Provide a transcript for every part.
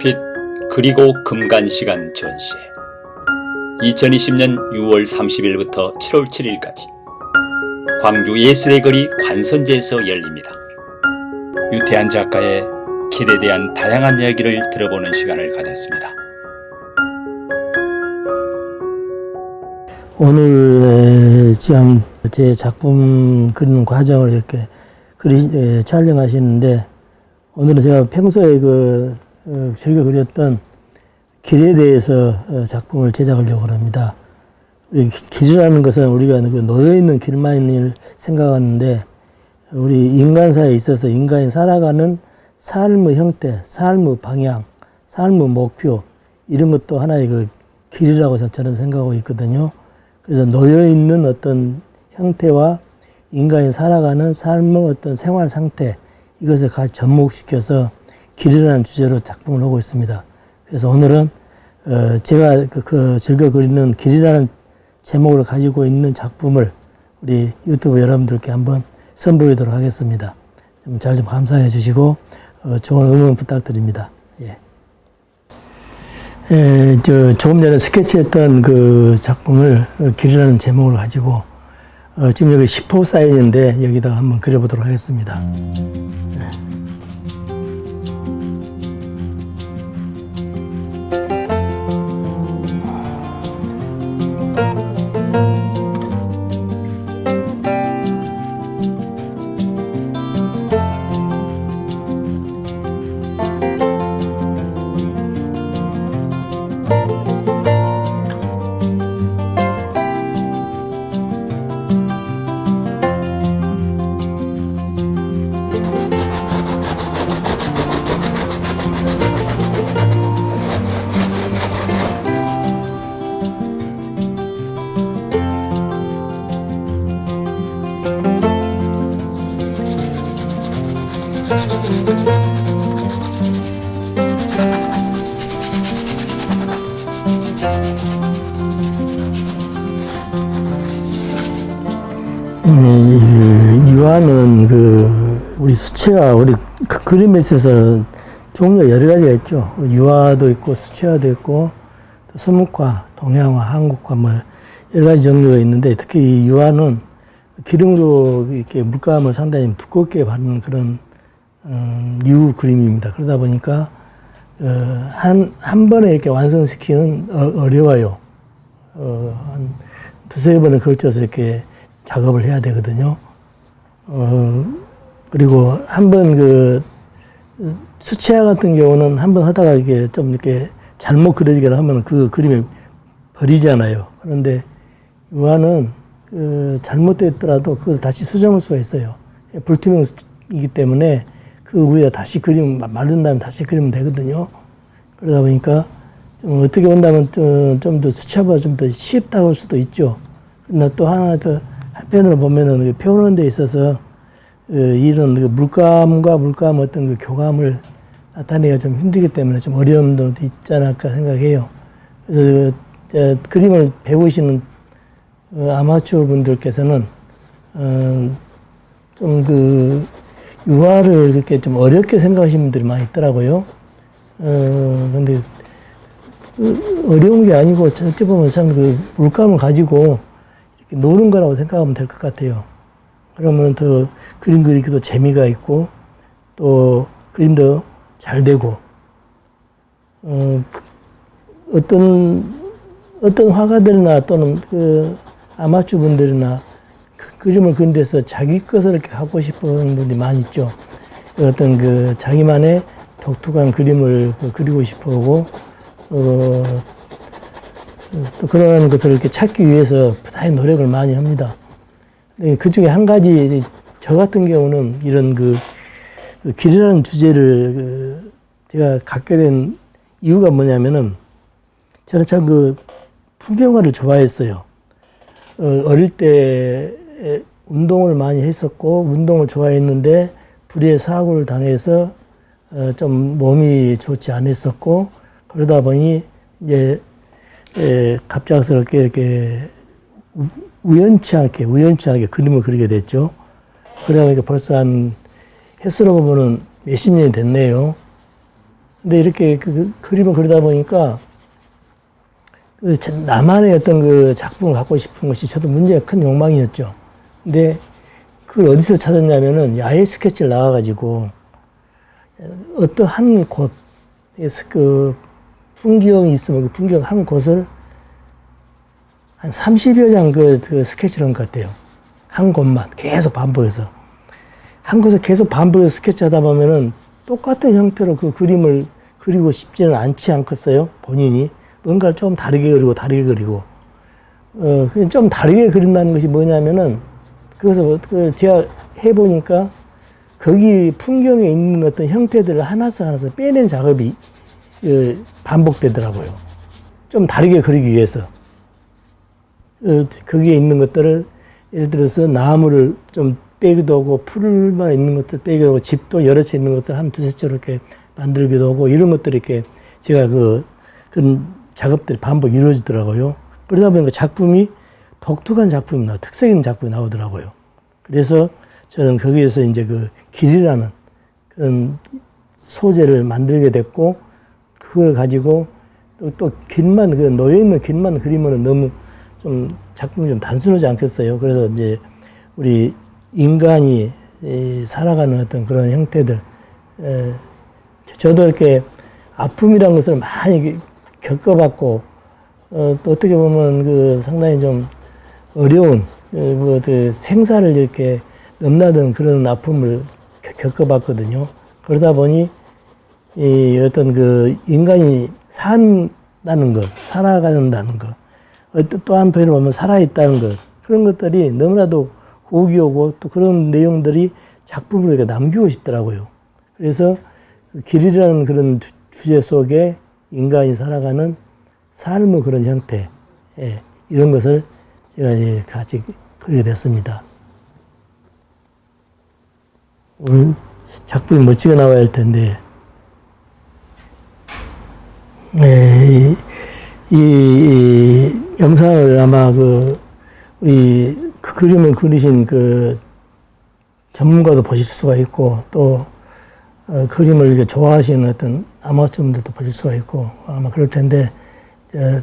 빛 그리고 금간 시간 전시회 2020년 6월 30일부터 7월 7일까지 광주 예술의 거리 관선제에서 열립니다. 유태한 작가의 길에 대한 다양한 이야기를 들어보는 시간을 가졌습니다. 오늘 지금 제 작품 그리는 과정을 이렇게 그리, 에, 촬영하시는데 오늘은 제가 평소에 그 어, 즐겨 그렸던 길에 대해서 어, 작품을 제작하려고 합니다. 길이라는 것은 우리가 그 놓여 있는 길만을 생각하는데 우리 인간사에 있어서 인간이 살아가는 삶의 형태, 삶의 방향, 삶의 목표 이런 것도 하나의 그 길이라고 저는 생각하고 있거든요. 그래서 놓여 있는 어떤 형태와 인간이 살아가는 삶의 어떤 생활 상태 이것을 같이 접목시켜서 길이라는 주제로 작품을 하고 있습니다. 그래서 오늘은 어, 제가 그, 그 즐겨 그리는 길이라는 제목을 가지고 있는 작품을 우리 유튜브 여러분들께 한번 선보이도록 하겠습니다. 잘 좀 감사해 주시고 어, 좋은 응원 부탁드립니다. 예. 에, 저 조금 전에 스케치했던 그 작품을 어, 길이라는 제목을 가지고 어, 지금 여기 10호 사이즈인데 여기다가 한번 그려보도록 하겠습니다. 음, 유화는 그 우리 수채화 우리 그 그림에 있어서 종류가 여러 가지가 있죠. 유화도 있고 수채화도 있고 또 수묵화, 동양화, 한국화 뭐 여러 가지 종류가 있는데 특히 이 유화는 기름으로 이렇게 물감을 상당히 두껍게 바르는 그런 음, 유 그림입니다. 그러다 보니까 어, 한, 한 번에 이렇게 완성시키는 어, 어려워요. 어, 한 두세 번에 걸쳐서 이렇게 작업을 해야 되거든요. 어, 그리고 한 번 그 수채화 같은 경우는 한 번 하다가 이게 좀 이렇게 잘못 그려지거나 하면 그 그림이 버리잖아요. 그런데 유화는 그 잘못됐더라도 그걸 다시 수정할 수가 있어요. 불투명이기 때문에 그 위에 다시 그림 마른 다음에 다시 그리면 되거든요. 그러다 보니까 좀 어떻게 본다면 좀더 수채화가 좀 더 쉽다고 할 수도 있죠. 그러나 또 하나 더 한편으로 보면은 그 표현하는 데 있어서 어, 이런 그 물감과 물감 어떤 그 교감을 나타내기가 좀 힘들기 때문에 좀 어려움도 있지 않을까 생각해요. 그래서 그, 저, 그림을 배우시는 어, 아마추어 분들께서는 어, 좀그 유화를 이렇게 좀 어렵게 생각하시는 분들이 많이 있더라고요. 어, 근데 그 어려운 게 아니고 어찌 보면 참 그 물감을 가지고 노는 거라고 생각하면 될 것 같아요. 그러면 더 그림 그리기도 재미가 있고 또 그림도 잘 되고 어, 어떤 어떤 화가들이나 또는 그 아마추어 분들이나 그 그림을 그린 데서 자기 것을 이렇게 갖고 싶은 분들이 많이 있죠. 어떤 그 자기만의 독특한 그림을 그 그리고 싶어 하고 어, 또 그런 것을 이렇게 찾기 위해서 부단히 노력을 많이 합니다. 그 중에 한 가지, 저 같은 경우는 이런 그, 그 길이라는 주제를 그 제가 갖게 된 이유가 뭐냐면은 저는 참 그 풍경화를 좋아했어요. 어, 어릴 때 운동을 많이 했었고, 운동을 좋아했는데, 불의의 사고를 당해서 어, 좀 몸이 좋지 않았었고, 그러다 보니 이제 에, 갑작스럽게 이렇게 우- 우연치 않게 우연치 않게 그림을 그리게 됐죠. 그러다 보니까 벌써 한 횟수로 보면은 몇십 년이 됐네요. 근데 이렇게 그, 그 그림을 그리다 보니까 그 자- 나만의 어떤 그 작품을 갖고 싶은 것이 저도 문제가 큰 욕망이었죠. 근데 그걸 어디서 찾았냐면은 야외 스케치를 나와가지고 어떤 한 곳에서 그 풍경이 있으면 그 풍경 한 곳을 한 30여 장 그, 그 스케치를 한 것 같아요. 한 곳만 계속 반복해서. 한 곳을 계속 반복해서 스케치 하다 보면은 똑같은 형태로 그 그림을 그리고 싶지는 않지 않겠어요? 본인이. 뭔가를 좀 다르게 그리고 다르게 그리고. 어, 좀 다르게 그린다는 것이 뭐냐면은 그래서 그 제가 해보니까 거기 풍경에 있는 어떤 형태들을 하나씩 하나씩 빼낸 작업이 어, 반복되더라고요. 좀 다르게 그리기 위해서. 어, 거기에 있는 것들을 예를 들어서 나무를 좀 빼기도 하고 풀만 있는 것들 빼기도 하고 집도 여러 채 있는 것들 한 두세 채로 이렇게 만들기도 하고 이런 것들이 이렇게 제가 그, 그 작업들이 반복 이루어지더라고요. 그러다 보니까 작품이 독특한 작품이 나, 특색 있는 작품이 나오더라고요. 그래서 저는 거기에서 이제 그 길이라는 그런 소재를 만들게 됐고 그걸 가지고 또, 또 길만 그 놓여 있는 길만 그리면은 너무 좀 작품이 좀 단순하지 않겠어요. 그래서 이제 우리 인간이 이 살아가는 어떤 그런 형태들 에, 저도 이렇게 아픔이라는 것을 많이 겪어봤고 어, 또 어떻게 보면 그 상당히 좀 어려운 어, 뭐그 생사를 이렇게 넘나든 그런 아픔을 겪- 겪어봤거든요. 그러다 보니 이 어떤 그 인간이 산다는 것, 살아간다는 것, 또 한편으로 보면 살아있다는 것, 그런 것들이 너무나도 고귀하고 또 그런 내용들이 작품으로 이렇게 남기고 싶더라고요. 그래서 그 길이라는 그런 주- 주제 속에 인간이 살아가는 삶의 그런 형태, 예, 이런 것을 제가 이제 같이 그리게 됐습니다. 오늘 작품이 멋지게 나와야 할 텐데, 네, 이, 이, 이 영상을 아마 그, 우리 그 그림을 그리신 그 전문가도 보실 수가 있고, 또, 어, 그림을 이렇게 좋아하시는 어떤 아마추어들도 보실 수가 있고, 아마 그럴 텐데, 어,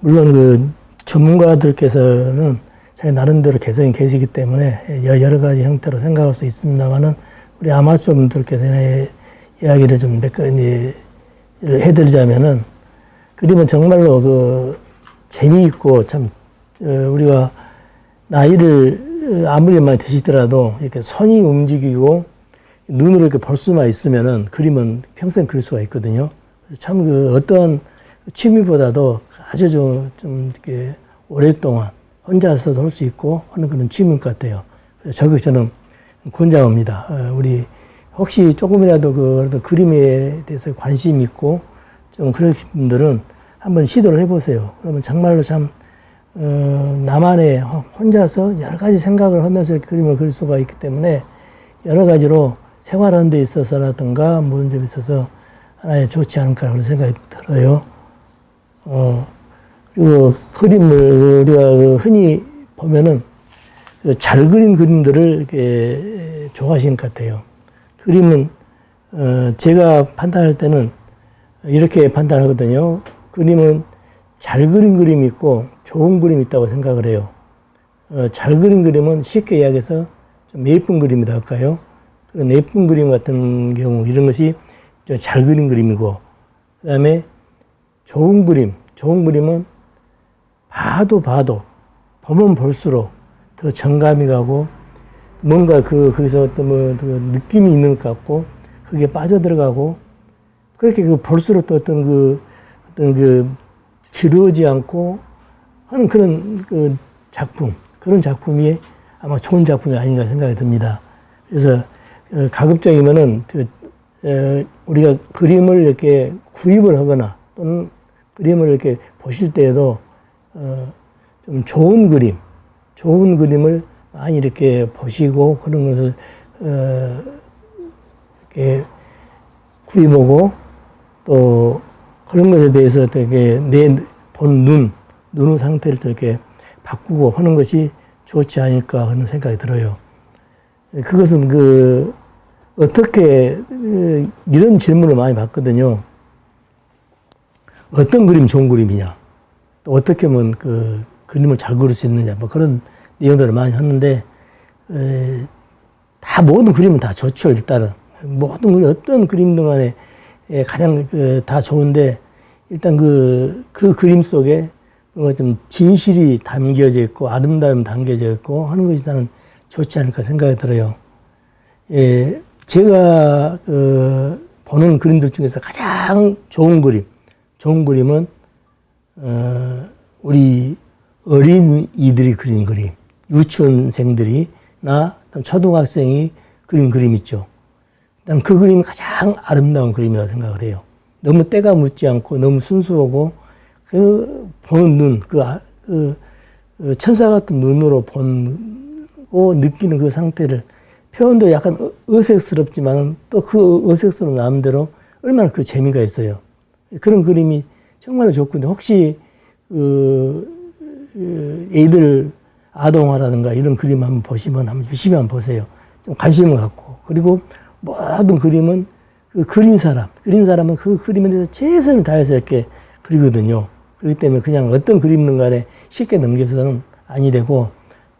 물론 그 전문가들께서는 자기 나름대로 개성이 계시기 때문에 여- 여러 가지 형태로 생각할 수 있습니다만은 우리 아마추어분들께서는 이야기를 좀 몇 가지 해드리자면은 그림은 정말로 그 재미있고 참 어, 우리가 나이를 어, 아무리 많이 드시더라도 이렇게 손이 움직이고 눈으로 이렇게 볼 수만 있으면은 그림은 평생 그릴 수가 있거든요. 참 그 어떠한 취미보다도 아주 좀, 좀 이렇게 오랫동안 혼자서도 할 수 있고 하는 그런 취미인 것 같아요. 적극 저는 권장합니다. 어, 우리 혹시 조금이라도 그 그림에 대해서 관심 있고 좀 그러신 분들은 한번 시도를 해보세요. 그러면 정말로 참 어, 나만의 혼자서 여러 가지 생각을 하면서 그림을 그릴 수가 있기 때문에 여러 가지로 생활하는 데 있어서라든가 모든 점에 있어서 하나의 좋지 않을까 그런 생각이 들어요. 어, 그리고 그림을 우리가 그 흔히 보면은 그잘 그린 그림들을 좋아하시는 것 같아요. 그림은 어, 제가 판단할 때는 이렇게 판단하거든요. 그림은 잘 그린 그림이 있고 좋은 그림이 있다고 생각을 해요. 어, 잘 그린 그림은 쉽게 이야기해서 좀 예쁜 그림이다 할까요? 그런 예쁜 그림 같은 경우 이런 것이 저잘 그린 그림이고 그다음에 좋은 그림, 좋은 그림은 봐도 봐도 보면 볼수록 더 정감이 가고 뭔가 그 거기서 어떤 뭐 그 느낌이 있는 것 같고 그게 빠져들어가고 그렇게 그 볼수록 또 어떤 그 어떤 그 기르지 않고 하는 그런 그 작품 그런 작품이 아마 좋은 작품이 아닌가 생각이 듭니다. 그래서 어, 가급적이면은 그 어, 우리가 그림을 이렇게 구입을 하거나 또는 그림을 이렇게 보실 때에도 어, 좀 좋은 그림, 좋은 그림을 많이 이렇게 보시고 그런 것을 어, 이렇게 구입하고 또 그런 것에 대해서 되게 내본 눈, 눈의 상태를 또 이렇게 바꾸고 하는 것이 좋지 않을까 하는 생각이 들어요. 그것은 그 어떻게 그 이런 질문을 많이 받거든요. 어떤 그림 좋은 그림이냐, 또 어떻게 하면 그 그림을 잘 그릴 수 있느냐, 뭐 그런 내용들을 많이 했는데, 에, 다 모든 그림은 다 좋죠, 일단은. 모든 그림, 어떤 그림든 간에 에, 가장 그, 다 좋은데, 일단 그, 그 그림 속에 뭔가 좀 진실이 담겨져 있고, 아름다움이 담겨져 있고 하는 것이 나는 좋지 않을까 생각이 들어요. 예, 제가 그 보는 그림들 중에서 가장 좋은 그림, 좋은 그림은 어, 우리 어린 이들이 그린 그림, 유치원생들이나 초등학생이 그린 그림 있죠. 난 그 그림이 가장 아름다운 그림이라고 생각을 해요. 너무 때가 묻지 않고 너무 순수하고 그 보는 눈, 그, 아- 그, 그 천사 같은 눈으로 보고 느끼는 그 상태를 표현도 약간 어- 어색스럽지만 또 그 어색스러운 마음대로 얼마나 그 재미가 있어요. 그런 그림이 정말 좋군데 혹시 그, 그 애들 아동화라든가 이런 그림 한번 보시면 한번 유심히 한번 보세요. 좀 관심을 갖고 그리고 모든 그림은 그 그린 사람, 그린 사람은 그 그림에 대해서 최선을 다해서 이렇게 그리거든요. 그렇기 때문에 그냥 어떤 그림든 간에 쉽게 넘겨서는 아니 되고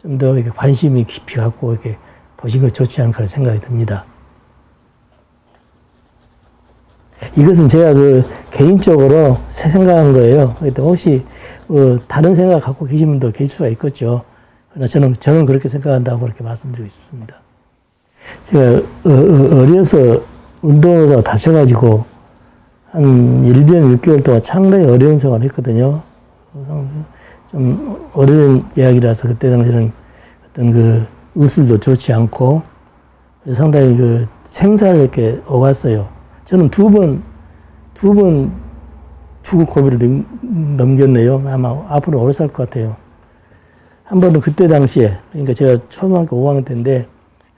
좀 더 관심이 깊이 갖고 이렇게 보시는 거 좋지 않을까 생각이 듭니다. 이것은 제가 그 개인적으로 생각한 거예요. 그때 혹시 어, 다른 생각 갖고 계신 분도 계실 수가 있겠죠. 저는 저는 그렇게 생각한다고 그렇게 말씀드리고 싶습니다. 제가 어, 어, 어려서 운동으로 다쳐가지고 한 1년 6개월 동안 상당히 어려운 생활을 했거든요. 좀 어려운 이야기라서 그때 당시에는 어떤 그 의술도 좋지 않고 상당히 그 생사를 이렇게 오갔어요. 저는 두 번, 두 번 죽을 고비를 넘- 넘겼네요. 아마 앞으로 오래 살 것 같아요. 한 번은 그때 당시에, 그러니까 제가 초등학교 5학년 때인데,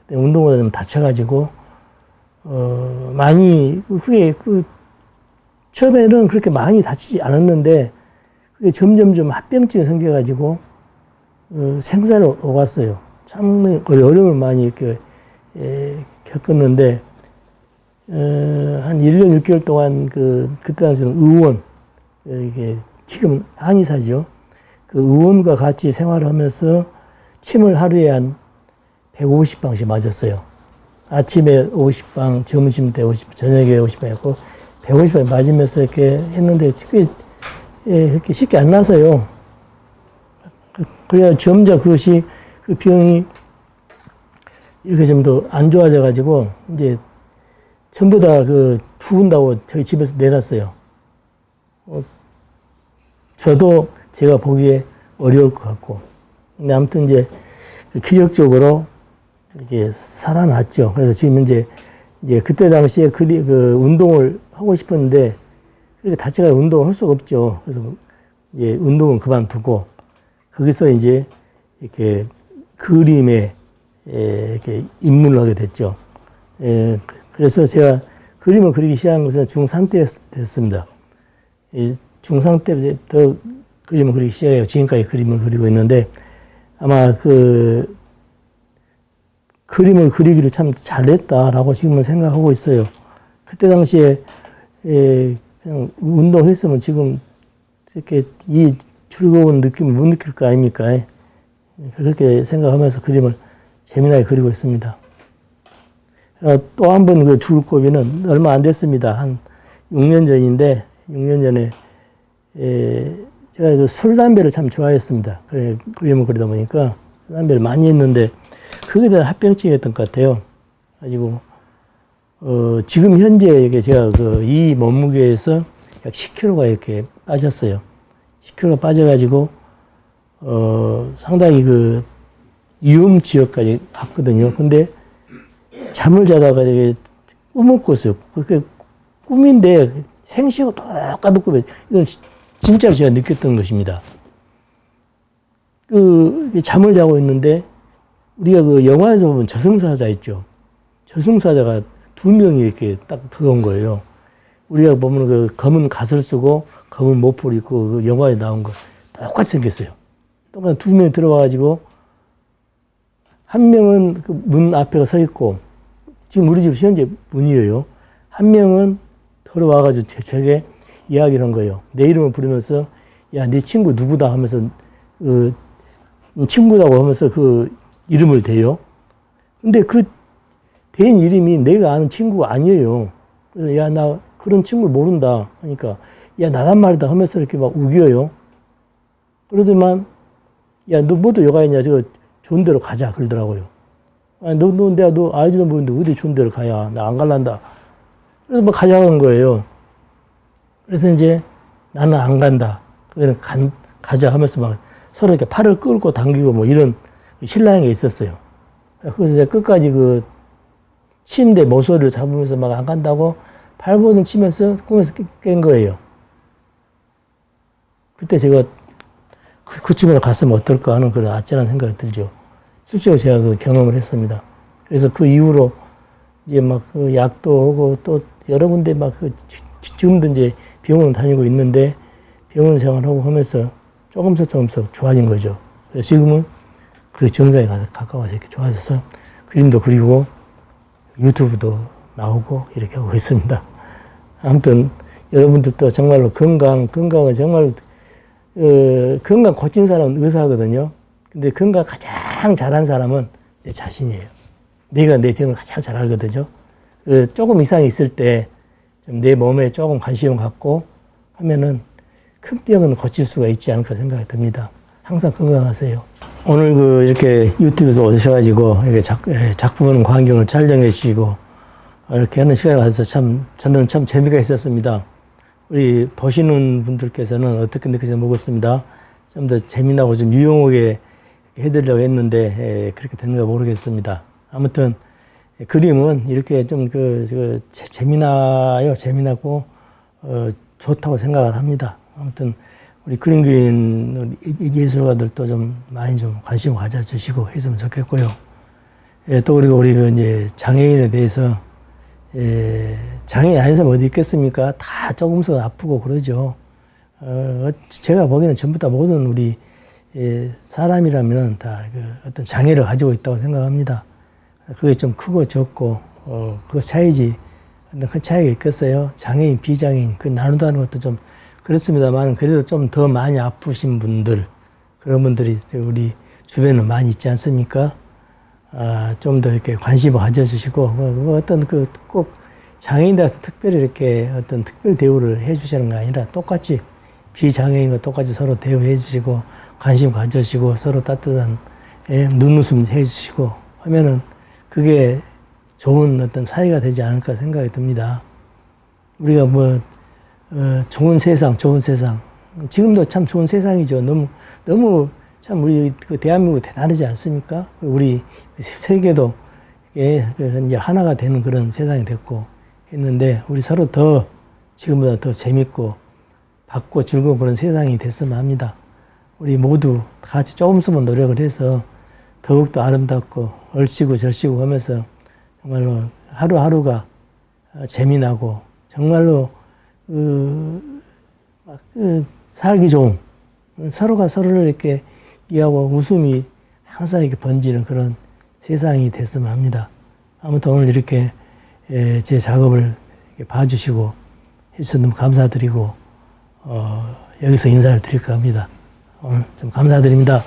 그때 운동을 좀 다쳐가지고, 어, 많이, 후에 그, 처음에는 그렇게 많이 다치지 않았는데, 그게 점점점 합병증이 생겨가지고, 어, 생사를 오갔어요. 참 어려움을 많이 이렇게, 에, 겪었는데, 어, 한 1년 6개월 동안 그, 그때 당시는 의원, 어, 이게 지금 한의사죠. 그 의원과 같이 생활을 하면서 침을 하루에 한 150방씩 맞았어요. 아침에 50방, 점심 때 50방, 저녁에 50방 했고, 150방 맞으면서 이렇게 했는데, 예, 이렇게 쉽게 안 나서요. 그래야 점자 그것이, 그 병이 이렇게 좀 더 안 좋아져가지고, 이제 전부 다 그 죽은다고 저희 집에서 내놨어요. 어, 저도 제가 보기에 어려울 것 같고. 근데 아무튼 이제 그 기적적으로 이렇게 살아났죠. 그래서 지금 이제 이제 그때 당시에 그리, 그 운동을 하고 싶었는데 그렇게 다치가 운동을 할 수가 없죠. 그래서 이제 운동은 그만두고 거기서 이제 이렇게 그림에 에, 이렇게 입문을 하게 됐죠. 예, 그래서 제가 그림을 그리기 시작한 것은 중3 때 됐습니다. 이 중3 때부터 그림을 그리기 시작해요. 지금까지 그림을 그리고 있는데 아마 그 그림을 그리기를 참 잘했다라고 지금은 생각하고 있어요. 그때 당시에 예, 그냥 운동했으면 지금 이렇게 이 즐거운 느낌을 못 느낄 거 아닙니까? 예, 그렇게 생각하면서 그림을 재미나게 그리고 있습니다. 어, 또한 번그 죽을 고비는 얼마 안 됐습니다. 한 6년 전인데, 6년 전에, 에, 제가 그 술, 담배를 참 좋아했습니다. 그래, 그림을 그리다 보니까 술, 담배를 많이 했는데, 그게 대한 합병증이었던 것 같아요. 가지고, 어, 지금 현재 이게 제가 그 이 몸무게에서 약 10kg가 이렇게 빠졌어요. 10kg 빠져가지고, 어, 상당히 그 위험 지역까지 갔거든요. 근데 잠을 자다가 이게 꿈을 꿨어요. 그게 꿈인데 생시하고 똑같은 꿈이에요. 이건 진짜로 제가 느꼈던 것입니다. 그 잠을 자고 있는데 우리가 그 영화에서 보면 저승사자 있죠. 저승사자가 두 명이 이렇게 딱 들어온 거예요. 우리가 보면 그 검은 갓을 쓰고 검은 모포를 입고 그 영화에 나온 거 똑같이 생겼어요. 똑같이 두 명이 들어와가지고 한 명은 그 문 앞에 서 있고 지금 우리 집 현재 문이에요. 한 명은 들어와가지고 제- 저게 이야기를 한 거예요. 내 이름을 부르면서 야, 네 친구 누구다 하면서 어, 친구라고 하면서 그 이름을 대요. 근데 그된 이름이 내가 아는 친구가 아니에요. 그래서 야, 나 그런 친구를 모른다. 하니까 야, 나란 말이다 하면서 이렇게 막 우겨요. 그러더만 야, 너 뭐도 여가 있냐? 저 좋은 데로 가자. 그러더라고요. 아, 너, 너, 내가 너 알지도 모르는데 어디 좋은 데로 가야. 나 안 갈란다. 그래서 뭐 가자는 거예요. 그래서 이제 나는 안 간다. 그냥 간, 가자 하면서 막 서로 이렇게 팔을 끌고 당기고 뭐 이런 신랑이 있었어요. 그래서 끝까지 그 침대 모서리를 잡으면서 막 안 간다고 팔번을 치면서 꿈에서 깨- 깬 거예요. 그때 제가 그, 그쯤으로 갔으면 어떨까 하는 그런 아찔한 생각이 들죠. 실제로 제가 그 경험을 했습니다. 그래서 그 이후로 이제 막 그 약도 오고 또 여러 군데 막 그 지금도 이제 병원 다니고 있는데 병원 생활하고 하면서 조금씩 조금씩 좋아진 거죠. 그래서 지금은 그 정상에 가- 가까워서 이렇게 좋아져서 그림도 그리고 유튜브도 나오고 이렇게 하고 있습니다. 아무튼 여러분들도 정말로 건강, 건강은 정말 어, 건강 고친 사람은 의사거든요. 근데 건강 가장 잘한 사람은 내 자신이에요. 내가 내 병을 가장 잘 알거든요. 어, 조금 이상이 있을 때 좀 내 몸에 조금 관심을 갖고 하면은 큰 병은 고칠 수가 있지 않을까 생각이 듭니다. 항상 건강하세요. 오늘 그 이렇게 유튜브에서 오셔가지고 이렇게 작, 예, 작품 광경을 촬영해 주시고 이렇게 하는 시간을 가져서 참 저는 참 재미가 있었습니다. 우리 보시는 분들께서는 어떻게 느끼지 모르겠습니다. 좀 더 재미나고 좀 유용하게 해드리려고 했는데 예, 그렇게 됐는가 모르겠습니다. 아무튼 예, 그림은 이렇게 좀 그, 그 재- 재미나요, 재미나고 어, 좋다고 생각을 합니다. 아무튼 우리 그림 이 예술가들도 좀 많이 좀 관심 가져주시고 했으면 좋겠고요. 예, 또 그리고 우리 그 이제 장애인에 대해서 예, 장애인 아닌 사람 어디 있겠습니까? 다 조금씩 아프고 그러죠. 어, 제가 보기에는 전부 다 모든 우리 예, 사람이라면 다 그 어떤 장애를 가지고 있다고 생각합니다. 그게 좀 크고 적고 어, 그거 차이지. 큰 차이가 있겠어요. 장애인, 비장애인 그 나누다는 것도 좀 그렇습니다만 그래도 좀 더 많이 아프신 분들 그런 분들이 우리 주변에 많이 있지 않습니까? 아, 좀 더 이렇게 관심을 가져주시고, 뭐, 뭐 어떤 그 꼭 장애인들한테 특별히 이렇게 어떤 특별 대우를 해주시는 게 아니라 똑같이 비장애인과 똑같이 서로 대우해 주시고, 관심 가져주시고, 서로 따뜻한 예, 눈웃음 해 주시고 하면은 그게 좋은 어떤 사회가 되지 않을까 생각이 듭니다. 우리가 뭐, 어, 좋은 세상, 좋은 세상. 지금도 참 좋은 세상이죠. 너무, 너무 참 우리 그 대한민국 대단하지 않습니까? 우리 세계도 예, 그 이제 하나가 되는 그런 세상이 됐고 했는데 우리 서로 더 지금보다 더 재밌고 밝고 즐거운 그런 세상이 됐으면 합니다. 우리 모두 같이 조금씩만 노력을 해서 더욱더 아름답고 얼씨구 절씨구 하면서 정말로 하루하루가 어, 재미나고 정말로 그, 막, 그 살기 좋은 서로가 서로를 이렇게 이해하고 웃음이 항상 이렇게 번지는 그런 세상이 됐으면 합니다. 아무튼 오늘 이렇게 예, 제 작업을 이렇게 봐주시고 해주셔서 너무 감사드리고 어, 여기서 인사를 드릴까 합니다. 오늘 좀 감사드립니다.